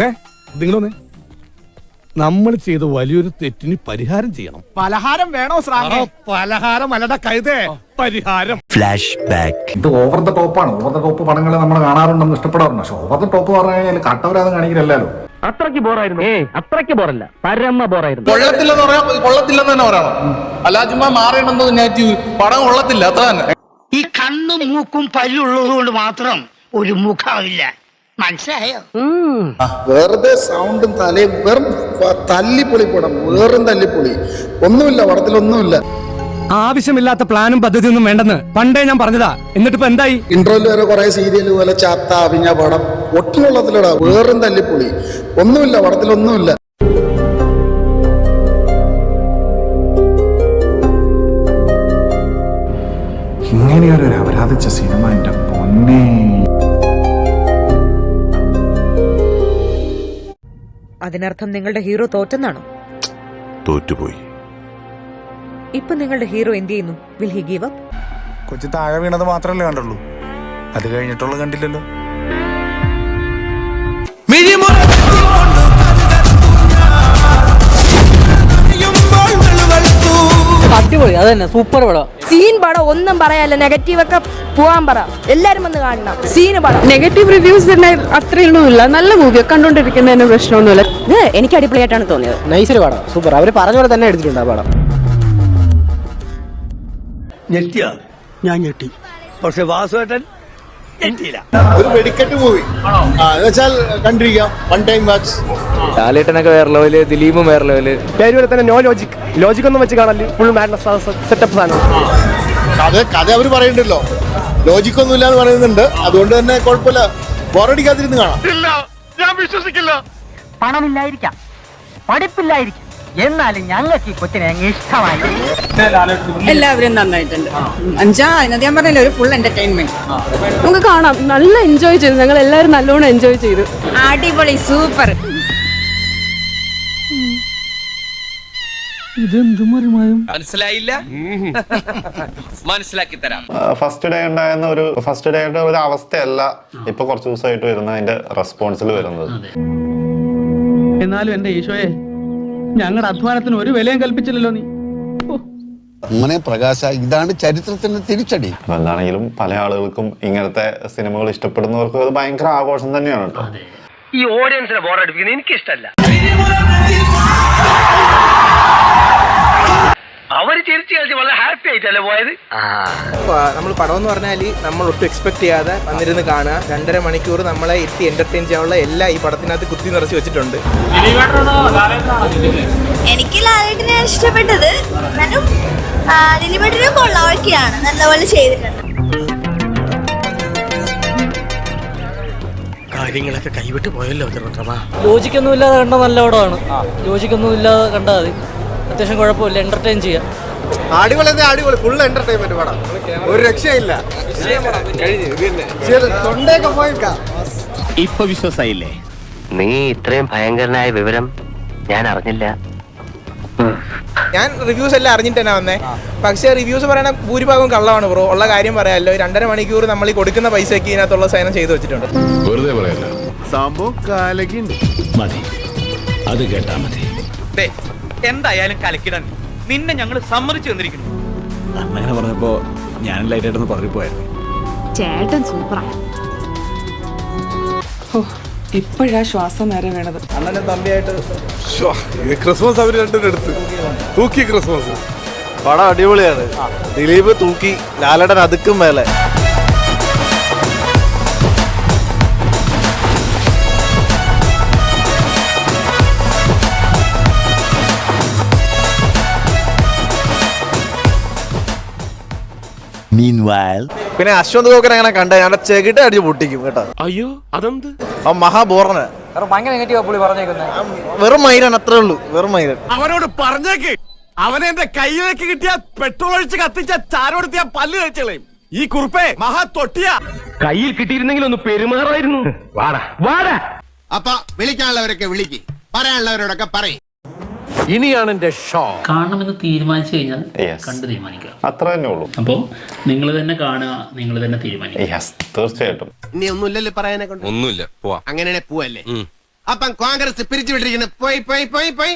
നിങ്ങളൊന്നേ നമ്മൾ ചെയ്ത വലിയൊരു തെറ്റിന് പരിഹാരം ചെയ്യണം. പലഹാരം വേണോ ശ്രാവണോ പലഹാരം അല്ലട കഴുതേ പരിഹാരം. ഫ്ലാഷ് ബാക്ക് ഇത് ഓവർ ദ ആണ്. ഓവർ ദ ടോപ്പ് പടങ്ങൾ നമ്മൾ കാണാറുണ്ടെന്ന് ഇഷ്ടപ്പെടാറുണ്ട്. പക്ഷെ ഓവർ ദ ടോപ്പ് പറഞ്ഞു കഴിഞ്ഞാൽ കട്ടവരാതെ കാണിക്കില്ലല്ലോ. അത്രയ്ക്ക് ബോറായിരുന്നു. ഏ അത്രയ്ക്ക് ബോറല്ല. പരമ ബോറായിരുന്നു. കൊള്ളത്തില്ലെന്ന് പറയാം കൊള്ളത്തില്ലെന്ന് തന്നെ പറയണം അല്ലാ ചുമ്മാ മാറേണ്ടത് നെഗറ്റീവ്. പടം കൊള്ളത്തില്ല അത്ര തന്നെ. ഈ കണ്ണും മൂക്കും പല്ലുള്ളത് കൊണ്ട് മാത്രം ഒരു മുഖമില്ല. മനസ്സിലായോ? വെറുതെ സൗണ്ടും തലയും വെറും തല്ലിപ്പൊളി പടം വേറും തല്ലിപ്പൊളി. ഒന്നുമില്ല പടത്തിലൊന്നുമില്ല ആവശ്യമില്ലാത്ത പ്ലാനും പദ്ധതി ഒന്നും വേണ്ടെന്ന് പണ്ടേ ഞാൻ പറഞ്ഞതാ. എന്നിട്ടിപ്പോ എന്തായി? ഇൻട്രോയിൽ വരെ കുറെ സീരിയൽ പോലെ ചാത്ത അഭിഞ്ഞ പടം. ഒട്ടും കൊള്ളത്തിലടാ വേറും തല്ലിപ്പൊളി. ഒന്നുമില്ല പടത്തിലൊന്നുമില്ല ഇങ്ങനെയൊരു അപരാധിച്ച സിനിമ എന്റെ പൊന്നേ. അതിനർത്ഥം നിങ്ങളുടെ ഹീറോ തോറ്റെന്നാണോ? തോറ്റുപോയി. ഇപ്പൊ നിങ്ങളുടെ ഹീറോ എന്ത് ചെയ്യുന്നു? വിൽ ഹി ഗീവ് അപ്പ് കൊച്ചു താഴെ വീണത് മാത്രമല്ലേ കണ്ടുള്ളൂ. അത് കഴിഞ്ഞിട്ടുള്ള കണ്ടില്ലല്ലോ. അടിപൊളി അത് തന്നെ സൂപ്പർ പടം. സീൻ പടം ഒന്നും പറയാല്ല. നെഗറ്റീവ് ഒക്കെ പോവാൻ പറ. എല്ലാരും വന്ന് കാണണം. സീന് പടം നെഗറ്റീവ് റിവ്യൂസ് തന്നെ അത്രയൊന്നുമില്ല നല്ല മൂവി കണ്ടോണ്ടിരിക്കുന്നതിന് പ്രശ്നമൊന്നുമില്ല. ഇത് എനിക്ക് അടിപൊളിയായിട്ടാണ് തോന്നിയത് നൈസൊരു പടം. സൂപ്പർ അവർ പറഞ്ഞ പോലെ തന്നെ എടുത്തിട്ടുണ്ട് ആ പടം. ഞെട്ടിയ? ഞാൻ ഞെട്ടി. പക്ഷെ വാസുവേട്ടൻ ഒരു വെടിക്കെട്ട് മൂവി എന്നുവെച്ചാൽ കണ്ടിരിക്കാം. വൺ ടൈം വാച്ച് ലാലേട്ടനൊക്കെ വേറെ ലെവൽ ദിലീപും വേറെ ലെവൽ പേരുപോലെ തന്നെ നോ ലോജിക് ലോജിക് ഒന്നും വെച്ച് കാണല്ലേ ഫുൾ മാഡ്നസ് സെറ്റപ്പ് സാധനം. കഥ കഥ അവർ പറയുന്നുണ്ടല്ലോ. ലോജിക് ഒന്നും ഇല്ലാന്ന് പറയുന്നുണ്ട്. അതുകൊണ്ട് തന്നെ കുഴപ്പമില്ല. ബോറടിക്കാതിരുന്ന് കാണാം. പണമില്ലായിരിക്കാം. പഠിപ്പില്ലായിരിക്കും. എന്നാലും ഞങ്ങൾക്ക് ഈ കൊച്ചിനെ അങ്ങ് ഇഷ്ടമായി. എല്ലാവരും നന്നായിട്ടുണ്ട്. അഞ്ചാ അതിനകത്ത് ഞാൻ പറഞ്ഞില്ല ഒരു ഫുൾ എന്റർടൈൻമെന്റ് നമുക്ക് കാണാം. നല്ല എൻജോയ് ചെയ്തു. ഞങ്ങൾ എല്ലാവരും നല്ലോണം എൻജോയ് ചെയ്തു. അടിപൊളി സൂപ്പർ മനസ്സിലായില്ല? മനസ്സിലാക്കി തരാം. ഫസ്റ്റ് ഡേ ഉണ്ടായിരുന്ന ഒരു ഫസ്റ്റ് ഡേയുടെ ഒരു അവസ്ഥയല്ല ഇപ്പൊ കുറച്ച് ദിവസമായിട്ട് വരുന്ന അതിന്റെ റെസ്പോൺസിൽ വരുന്നത്. എന്നാലും എന്റെ ഈശോയെ ഞങ്ങളുടെ അധ്വാനത്തിന് ഒരു വിലയും കൽപ്പിച്ചില്ലല്ലോ നീ. അങ്ങനെ പ്രകാശ ഇതാണ് ചരിത്രത്തിന്റെ തിരിച്ചടി. എന്താണെങ്കിലും പല ആളുകൾക്കും ഇങ്ങനത്തെ സിനിമകൾ ഇഷ്ടപ്പെടുന്നവർക്കും അത് ഭയങ്കര ആഘോഷം തന്നെയാണ് കേട്ടോ. ഈ ഓഡിയൻസിനെ ബോറടിപ്പിക്കുന്നത് എനിക്ക് അവർ ചിരിച്ചു കളിച്ച് വളരെ ഹാപ്പി ആയിട്ടല്ലേ പോയത്? നമ്മൾ പടം എന്ന് പറഞ്ഞാൽ നമ്മൾ ഒട്ടും എക്സ്പെക്ട് ചെയ്യാതെ വന്നിരുന്ന് കാണുക. രണ്ടര മണിക്കൂർ നമ്മളെ എത്തി എന്റർടൈൻ ചെയ്യാനുള്ള എല്ലാ ഈ പടത്തിനകത്ത് കുത്തി നിറച്ച് വെച്ചിട്ടുണ്ട്. എനിക്ക് ലാലേട്ടിനെ ഇഷ്ടപ്പെട്ടത് എന്നാലും ദിലീപേട്ടനും കൊള്ളാവൊക്കെയാണ് നല്ലപോലെ ചെയ്തിട്ടുണ്ട്. കാര്യങ്ങളൊക്കെ കൈവിട്ട് പോയല്ലോ ലോജിക്കൊന്നും ഇല്ലാതെ കണ്ട നല്ല പടമാണ്. ലോജിക്കൊന്നും ഇല്ലാതെ കണ്ടാൽ മതി. അത്യാവശ്യം കുഴപ്പമില്ല എന്റർടൈൻ ചെയ്യാം. അടിപൊളി അടിപൊളി? ഫുൾ എന്റർടൈൻമെന്റ് പടം. ഒരു രക്ഷയില്ല. തൊണ്ടയൊക്കെ പോയിക്കാം. ഇപ്പൊ വിശ്വാസായില്ലേ? നീ ഇത്രയും ഭയങ്കരനായ വിവരം ഞാൻ അറിഞ്ഞില്ല. ഞാൻ റിവ്യൂസ് എല്ലാം അറിഞ്ഞിട്ട് തന്നെ വന്നേ. പക്ഷെ റിവ്യൂസ് പറയണ ഭൂരിഭാഗം കള്ളമാണ് ബ്രോ ഉള്ള കാര്യം പറയാമല്ലോ രണ്ടര മണിക്കൂർ നമ്മൾ ഈ കൊടുക്കുന്ന പൈസയ്ക്ക് ഇതിനകത്തുള്ള സേനം ചെയ്തു വെച്ചിട്ടുണ്ട്. വെറുതെ പറയല്ല സംഭവം കാലകിണ്ട്. മതി. അത് കേട്ടാ മതി. എന്തായാലും കലക്കിടാൻ നിന്നെ ഞങ്ങൾ സമ്മതിച്ചു തന്നിരിക്കുന്നു. അങ്ങനെ പറഞ്ഞപ്പോ ഞാൻ ലൈറ്റായിട്ടൊന്ന് പറഞ്ഞു പോയായിരുന്നു ചേട്ടൻ സൂപ്പറാ. ഇപ്പോഴാ ശ്വാസം നേരെ വേണത്. അണ്ണനും തമ്പിയായിട്ട് ക്രിസ്മസ് അവർ രണ്ടും എടുത്ത്. തൂക്കി ക്രിസ്മസ്. പടം അടിപൊളിയാണ്. ദിലീപ് തൂക്കി ലാലടൻ അതുക്കും മേലെ. പിന്നെ അശ്വന്ത് ഗോക്കൻ അങ്ങനെ കണ്ട ഞാൻ ചെകിട്ട് അടിച്ച് പൊട്ടിക്കും കേട്ടോ. അയ്യോ അതെന്ത്? ആ മഹാബോറന്. ഭയങ്കര നെഗറ്റീവ് പുള്ളി പറഞ്ഞേക്കുന്നത് വെറും മൈരൻ അത്രേ ഉള്ളൂ. വെറും മൈരൻ അവനോട് പറഞ്ഞേക്ക്. അവനെ എന്റെ കയ്യിലേക്ക് കിട്ടിയ പെട്രോൾ ഒഴിച്ച് കത്തിച്ച ചാരോടുത്തിയ പല്ല് കഴിച്ചളയും ഈ കുറുപ്പേ മഹാ തൊട്ടിയാ. കയ്യിൽ കിട്ടിയിരുന്നെങ്കിൽ ഒന്ന് പെരുമാറായിരുന്നു. വാടാ. വാടാ. അപ്പൊ വിളിക്കാനുള്ളവരൊക്കെ വിളിക്ക്. പറയാനുള്ളവരോടൊക്കെ പറയും. ഇനിയാണ് എന്റെ ഷോ കാണണമെന്ന് തീരുമാനിച്ചു കഴിഞ്ഞാൽ. കണ്ടു തീരുമാനിക്കാം. അത്ര തന്നെ ഉള്ളൂ. അപ്പോൾ നിങ്ങൾ തന്നെ കാണുക നിങ്ങൾ തന്നെ തീരുമാനിക്കുക. യെസ് തീർച്ചയായിട്ടും. ഇനി ഒന്നുമില്ലല്ലോ പറയാനെ കൊണ്ട് ഒന്നുമില്ല പോവാ. അങ്ങനെയാണെ പോവല്ലേ? അപ്പം കോൺഗ്രസ് പിരിച്ചു പിരിച്ചുവിട്ടിരിക്കുന്നു. പോയി പോയി പോയി പോയി.